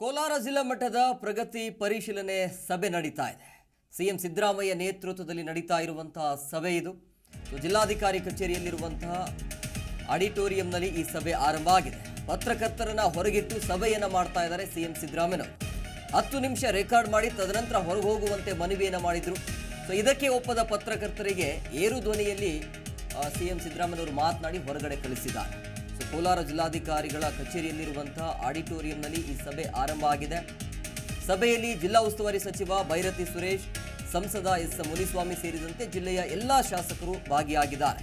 ಕೋಲಾರ ಜಿಲ್ಲಾ ಮಟ್ಟದ ಪ್ರಗತಿ ಪರಿಶೀಲನೆ ಸಭೆ ನಡೀತಾ ಇದೆ. ಸಿಎಂ ಸಿದ್ದರಾಮಯ್ಯ ನೇತೃತ್ವದಲ್ಲಿ ನಡೀತಾ ಇರುವಂತಹ ಸಭೆ ಇದು. ಜಿಲ್ಲಾಧಿಕಾರಿ ಕಚೇರಿಯಲ್ಲಿರುವಂತಹ ಆಡಿಟೋರಿಯಂನಲ್ಲಿ ಈ ಸಭೆ ಆರಂಭ ಆಗಿದೆ. ಪತ್ರಕರ್ತರನ್ನ ಹೊರಗಿಟ್ಟು ಸಭೆಯನ್ನ ಮಾಡ್ತಾ ಇದ್ದಾರೆ ಸಿಎಂ ಸಿದ್ದರಾಮಯ್ಯನವರು. ಹತ್ತು ನಿಮಿಷ ರೆಕಾರ್ಡ್ ಮಾಡಿ ತದನಂತರ ಹೊರಗೆ ಹೋಗುವಂತೆ ಮನವಿಯನ್ನು ಮಾಡಿದ್ರು. ಸೊ ಇದಕ್ಕೆ ಒಪ್ಪದ ಪತ್ರಕರ್ತರಿಗೆ ಏರು ಧ್ವನಿಯಲ್ಲಿ ಸಿಎಂ ಸಿದ್ದರಾಮಯ್ಯನವರು ಮಾತನಾಡಿ ಹೊರಗಡೆ ಕಳಿಸಿದ್ದಾರೆ. ಸೊ ಕೋಲಾರ ಜಿಲ್ಲಾಧಿಕಾರಿಗಳ ಕಚೇರಿಯಲ್ಲಿರುವಂತಹ ಆಡಿಟೋರಿಯಂನಲ್ಲಿ ಈ ಸಭೆ ಆರಂಭ ಆಗಿದೆ. ಸಭೆಯಲ್ಲಿ ಜಿಲ್ಲಾ ಉಸ್ತುವಾರಿ ಸಚಿವ ಭೈರತಿ ಸುರೇಶ್, ಸಂಸದ ಎಸ್ ಮುನಿಸ್ವಾಮಿ ಸೇರಿದಂತೆ ಜಿಲ್ಲೆಯ ಎಲ್ಲ ಶಾಸಕರು ಭಾಗಿಯಾಗಿದ್ದಾರೆ.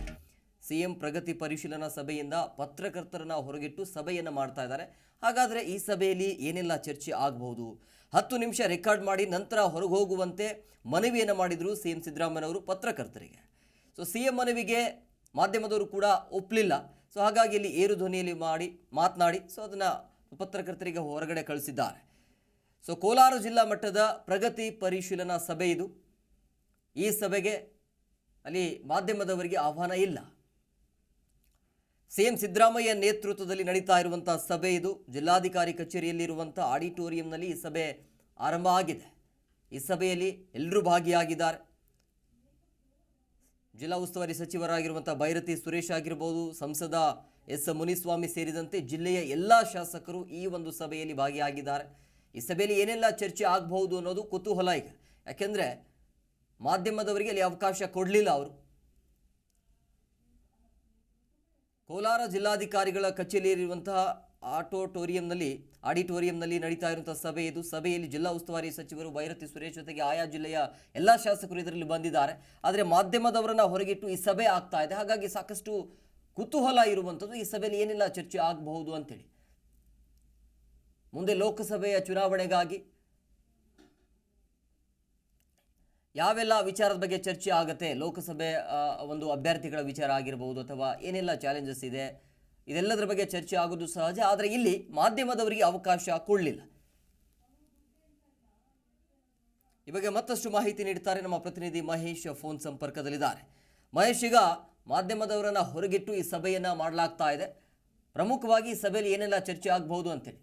ಸಿಎಂ ಪ್ರಗತಿ ಪರಿಶೀಲನಾ ಸಭೆಯಿಂದ ಪತ್ರಕರ್ತರನ್ನ ಹೊರಗಿಟ್ಟು ಸಭೆಯನ್ನು ಮಾಡ್ತಾ ಇದ್ದಾರೆ. ಹಾಗಾದ್ರೆ ಈ ಸಭೆಯಲ್ಲಿ ಏನೆಲ್ಲ ಚರ್ಚೆ ಆಗಬಹುದು? ಹತ್ತು ನಿಮಿಷ ರೆಕಾರ್ಡ್ ಮಾಡಿ ನಂತರ ಹೊರಗೆ ಹೋಗುವಂತೆ ಮನವಿಯನ್ನು ಮಾಡಿದ್ರು ಸಿಎಂ ಸಿದ್ದರಾಮಯ್ಯನವರು ಪತ್ರಕರ್ತರಿಗೆ. ಸೊ ಸಿಎಂ ಮನವಿಗೆ ಮಾಧ್ಯಮದವರು ಕೂಡ ಒಪ್ಪಲಿಲ್ಲ ಸೊ ಹಾಗಾಗಿ ಇಲ್ಲಿ ಏರು ಧ್ವನಿಯಲ್ಲಿ ಮಾಡಿ, ಮಾತನಾಡಿ, ಸೊ ಅದನ್ನು ಪತ್ರಕರ್ತರಿಗೆ ಹೊರಗಡೆ ಕಳಿಸಿದ್ದಾರೆ. ಸೊ ಕೋಲಾರ ಜಿಲ್ಲಾ ಮಟ್ಟದ ಪ್ರಗತಿ ಪರಿಶೀಲನಾ ಸಭೆ ಇದು. ಈ ಸಭೆಗೆ ಅಲ್ಲಿ ಮಾಧ್ಯಮದವರಿಗೆ ಆಹ್ವಾನ ಇಲ್ಲ. ಸಿ ಎಂ ಸಿದ್ದರಾಮಯ್ಯ ನೇತೃತ್ವದಲ್ಲಿ ನಡೀತಾ ಇರುವಂಥ ಸಭೆ ಇದು. ಜಿಲ್ಲಾಧಿಕಾರಿ ಕಚೇರಿಯಲ್ಲಿರುವಂಥ ಆಡಿಟೋರಿಯಂನಲ್ಲಿ ಈ ಸಭೆ ಆರಂಭ ಆಗಿದೆ. ಈ ಸಭೆಯಲ್ಲಿ ಎಲ್ಲರೂ ಭಾಗಿಯಾಗಿದ್ದಾರೆ. ಜಿಲ್ಲಾ ಉಸ್ತುವಾರಿ ಸಚಿವರಾಗಿರುವಂಥ ಭೈರತಿ ಸುರೇಶ್ ಆಗಿರ್ಬೋದು, ಸಂಸದ ಎಸ್ ಮುನಿಸ್ವಾಮಿ ಸೇರಿದಂತೆ ಜಿಲ್ಲೆಯ ಎಲ್ಲ ಶಾಸಕರು ಈ ಒಂದು ಸಭೆಯಲ್ಲಿ ಭಾಗಿಯಾಗಿದ್ದಾರೆ. ಈ ಸಭೆಯಲ್ಲಿ ಏನೆಲ್ಲ ಚರ್ಚೆ ಆಗಬಹುದು ಅನ್ನೋದು ಕುತೂಹಲ ಈಗ. ಯಾಕೆಂದರೆ ಮಾಧ್ಯಮದವರಿಗೆ ಅಲ್ಲಿ ಅವಕಾಶ ಕೊಡಲಿಲ್ಲ ಅವರು. ಕೋಲಾರ ಜಿಲ್ಲಾಧಿಕಾರಿಗಳ ಕಚೇರಿಯಲ್ಲಿರುವಂತಹ ಆಟೋಟೋರಿಯಂನಲ್ಲಿ, ಆಡಿಟೋರಿಯಂನಲ್ಲಿ ನಡೀತಾ ಇರುವಂಥ ಸಭೆ ಇದು. ಸಭೆಯಲ್ಲಿ ಜಿಲ್ಲಾ ಉಸ್ತುವಾರಿ ಸಚಿವರು ಭೈರತಿ ಸುರೇಶ್ ಜೊತೆಗೆ ಆಯಾ ಜಿಲ್ಲೆಯ ಎಲ್ಲ ಶಾಸಕರು ಇದರಲ್ಲಿ ಬಂದಿದ್ದಾರೆ. ಆದರೆ ಮಾಧ್ಯಮದವರನ್ನ ಹೊರಗಿಟ್ಟು ಈ ಸಭೆ ಆಗ್ತಾ ಇದೆ. ಹಾಗಾಗಿ ಸಾಕಷ್ಟು ಕುತೂಹಲ ಇರುವಂಥದ್ದು ಈ ಸಭೆಯಲ್ಲಿ ಏನೆಲ್ಲ ಚರ್ಚೆ ಆಗಬಹುದು ಅಂತೇಳಿ. ಮುಂದೆ ಲೋಕಸಭೆಯ ಚುನಾವಣೆಗಾಗಿ ಯಾವೆಲ್ಲ ವಿಚಾರದ ಬಗ್ಗೆ ಚರ್ಚೆ ಆಗುತ್ತೆ? ಲೋಕಸಭೆ ಒಂದು ಅಭ್ಯರ್ಥಿಗಳ ವಿಚಾರ ಆಗಿರಬಹುದು ಅಥವಾ ಏನೆಲ್ಲ ಚಾಲೆಂಜಸ್ ಇದೆ? ಇದೆಲ್ಲದರ ಬಗ್ಗೆ ಚರ್ಚೆ ಆಗೋದು ಸಹಜ, ಆದರೆ ಇಲ್ಲಿ ಮಾಧ್ಯಮದವರಿಗೆ ಅವಕಾಶ ಕೊಡಲಿಲ್ಲ. ಈ ಬಗ್ಗೆ ಮತ್ತಷ್ಟು ಮಾಹಿತಿ ನೀಡುತ್ತಾರೆ ನಮ್ಮ ಪ್ರತಿನಿಧಿ ಮಹೇಶ್ ಫೋನ್ ಸಂಪರ್ಕದಲ್ಲಿದ್ದಾರೆ. ಮಹೇಶ್, ಈಗ ಮಾಧ್ಯಮದವರನ್ನ ಹೊರಗಿಟ್ಟು ಈ ಸಭೆಯನ್ನ ಮಾಡಲಾಗ್ತಾ ಇದೆ. ಪ್ರಮುಖವಾಗಿ ಈ ಸಭೆಯಲ್ಲಿ ಏನೆಲ್ಲ ಚರ್ಚೆ ಆಗಬಹುದು ಅಂತೇಳಿ.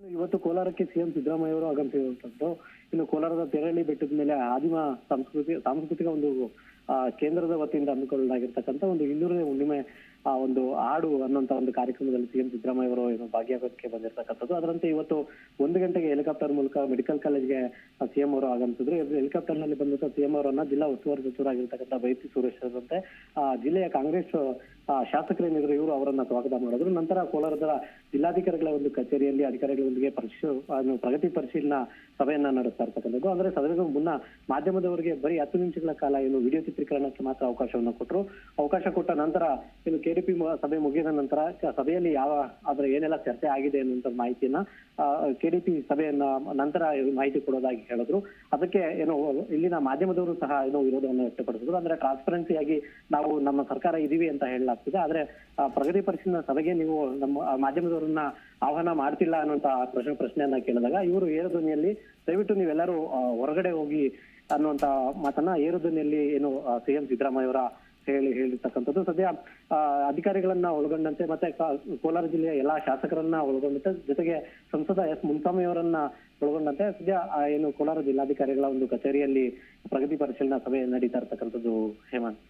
ಇವತ್ತು ಕೋಲಾರಕ್ಕೆ ಸಿಎಂ ಸಿದ್ದರಾಮಯ್ಯ ಅವರು ಆಗಮಿಸಿರುವಂತದ್ದು. ಇನ್ನು ಕೋಲಾರದ ತೆರಳಿ ಬೆಟ್ಟದ ಮೇಲೆ ಆದಿಮ ಸಂಸ್ಕೃತಿ, ಸಾಂಸ್ಕೃತಿಕ ಒಂದು ಕೇಂದ್ರದ ವತಿಯಿಂದ ಹಮ್ಮಿಕೊಳ್ಳಲಾಗಿರ್ತಕ್ಕಂಥ ಒಂದು ಇನ್ನೂರನೇ ಹುಣ್ಣಿಮೆ ಆ ಒಂದು ಹಾಡು ಅನ್ನುವಂತ ಒಂದು ಕಾರ್ಯಕ್ರಮದಲ್ಲಿ ಸಿಎಂ ಸಿದ್ದರಾಮಯ್ಯ ಅವರು ಏನು ಭಾಗಿಯಾಗೋದಕ್ಕೆ ಬಂದಿರತಕ್ಕಂಥದ್ದು. ಅದರಂತೆ ಇವತ್ತು ಒಂದು ಗಂಟೆಗೆ ಹೆಲಿಕಾಪ್ಟರ್ ಮೂಲಕ ಮೆಡಿಕಲ್ ಕಾಲೇಜ್ಗೆ ಸಿಎಂ ಅವರು ಆಗಮಿಸಿದ್ರು. ಹೆಲಿಕಾಪ್ಟರ್ನಲ್ಲಿ ಬಂದಂತ ಸಿಎಂ ಅವರನ್ನ ಜಿಲ್ಲಾ ಉಸ್ತುವಾರಿ ಸಚಿವರಾಗಿರ್ತಕ್ಕಂಥ ಬೈತಿ ಸುರೇಶ್ ಆ, ಜಿಲ್ಲೆಯ ಕಾಂಗ್ರೆಸ್ ಶಾಸಕರೇನಿದ್ರು ಇವರು ಅವರನ್ನ ಸ್ವಾಗತ ಮಾಡಿದ್ರು ನಂತರ ಕೋಲಾರದ ಜಿಲ್ಲಾಧಿಕಾರಿಗಳ ಒಂದು ಕಚೇರಿಯಲ್ಲಿ ಅಧಿಕಾರಿಗಳೊಂದಿಗೆ ಪರಿಶೀಲ ಪ್ರಗತಿ ಪರಿಶೀಲನಾ ಸಭೆಯನ್ನ ನಡೆಸ್ತಾ ಇರ್ತಕ್ಕಂಥದ್ದು. ಅಂದ್ರೆ ಸಭೆಗೂ ಮುನ್ನ ಮಾಧ್ಯಮದವರಿಗೆ ಬರೀ ಹತ್ತು ನಿಮಿಷಗಳ ಕಾಲ ಏನು ವಿಡಿಯೋ ಚಿತ್ರೀಕರಣಕ್ಕೆ ಮಾತ್ರ ಅವಕಾಶವನ್ನು ಕೊಟ್ಟರು ಅವಕಾಶ ಕೊಟ್ಟ ನಂತರ ಇನ್ನು ಕೆಡಿಪಿ ಸಭೆ ಮುಗಿದ ನಂತರ ಸಭೆಯಲ್ಲಿ ಯಾವ ಅದರ ಏನೆಲ್ಲ ಚರ್ಚೆ ಆಗಿದೆ ಅನ್ನುವಂಥ ಮಾಹಿತಿಯನ್ನ ಕೆಡಿಪಿ ಸಭೆಯನ್ನ ನಂತರ ಮಾಹಿತಿ ಕೊಡೋದಾಗಿ ಹೇಳಿದ್ರು. ಅದಕ್ಕೆ ಏನು ಇಲ್ಲಿನ ಮಾಧ್ಯಮದವರು ಸಹ ಏನೋ ವಿರೋಧವನ್ನು ವ್ಯಕ್ತಪಡಿಸಿದ್ರು. ಅಂದ್ರೆ ಟ್ರಾನ್ಸ್ಪರೆನ್ಸಿ ಆಗಿ ನಾವು ನಮ್ಮ ಸರ್ಕಾರ ಇದೀವಿ ಅಂತ ಹೇಳಲಾಗ್ತಿದೆ ಆದ್ರೆ ಪ್ರಗತಿ ಪರಿಶೀಲನಾ ಸಭೆಗೆ ನೀವು ನಮ್ಮ ಮಾಧ್ಯಮದವರನ್ನ ಆಹ್ವಾನ ಮಾಡ್ತಿಲ್ಲ ಅನ್ನುವಂತ ಪ್ರಶ್ನೆ, ಪ್ರಶ್ನೆಯನ್ನ ಕೇಳಿದಾಗ ಇವರು ಏರು ಧ್ವನಿಯಲ್ಲಿ ದಯವಿಟ್ಟು ನೀವೆಲ್ಲರೂ ಹೊರಗಡೆ ಹೋಗಿ ಅನ್ನುವಂತ ಮಾತನ್ನ ಏರು ಧ್ವನಿಯಲ್ಲಿ ಏನು ಸಿಎಂ ಸಿದ್ದರಾಮಯ್ಯ ಅವರ ಹೇಳಿ, ಹೇಳಿರ್ತಕ್ಕಂಥದ್ದು. ಸದ್ಯ ಅಧಿಕಾರಿಗಳನ್ನ ಒಳಗೊಂಡಂತೆ ಮತ್ತೆ ಕೋಲಾರ ಜಿಲ್ಲೆಯ ಎಲ್ಲಾ ಶಾಸಕರನ್ನ ಒಳಗೊಂಡಂತೆ ಜೊತೆಗೆ ಸಂಸದ ಎಸ್ ಮುನ್ಸಾಮಿಯವರನ್ನ ಒಳಗೊಂಡಂತೆ ಸದ್ಯ ಏನು ಕೋಲಾರ ಜಿಲ್ಲಾಧಿಕಾರಿಗಳ ಒಂದು ಕಚೇರಿಯಲ್ಲಿ ಪ್ರಗತಿ ಪರಿಶೀಲನಾ ಸಭೆ ನಡೀತಾ ಇರ್ತಕ್ಕಂಥದ್ದು ಹೇಮಂತ್.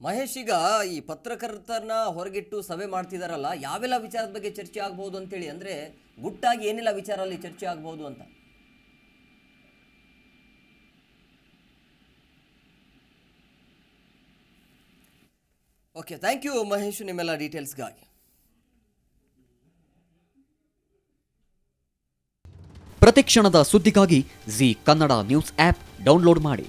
ಮಹೇಶ್ ಈಗ ಈ ಪತ್ರಕರ್ತರನ್ನ ಹೊರಗಿಟ್ಟು ಸಭೆ ಮಾಡ್ತಿದಾರಲ್ಲ, ಯಾವೆಲ್ಲ ವಿಚಾರದ ಬಗ್ಗೆ ಚರ್ಚೆ ಆಗ್ಬೋದು ಅಂತೇಳಿ ಅಂದ್ರೆ ಗುಟ್ಟಾಗಿ ಏನೆಲ್ಲ ವಿಚಾರ ಅಲ್ಲಿ ಚರ್ಚೆ ಆಗ್ಬೋದು ಅಂತ? ಓಕೆ ಥ್ಯಾಂಕ್ ಯು ಮಹೇಶ್ ನಿಮ್ಮೆಲ್ಲ ಡೀಟೇಲ್ಸ್ಗಾಗಿ ಪ್ರತಿಕ್ಷಣದ ಸುದ್ದಿಗಾಗಿ Zee Kannada news app download ಮಾಡಿ.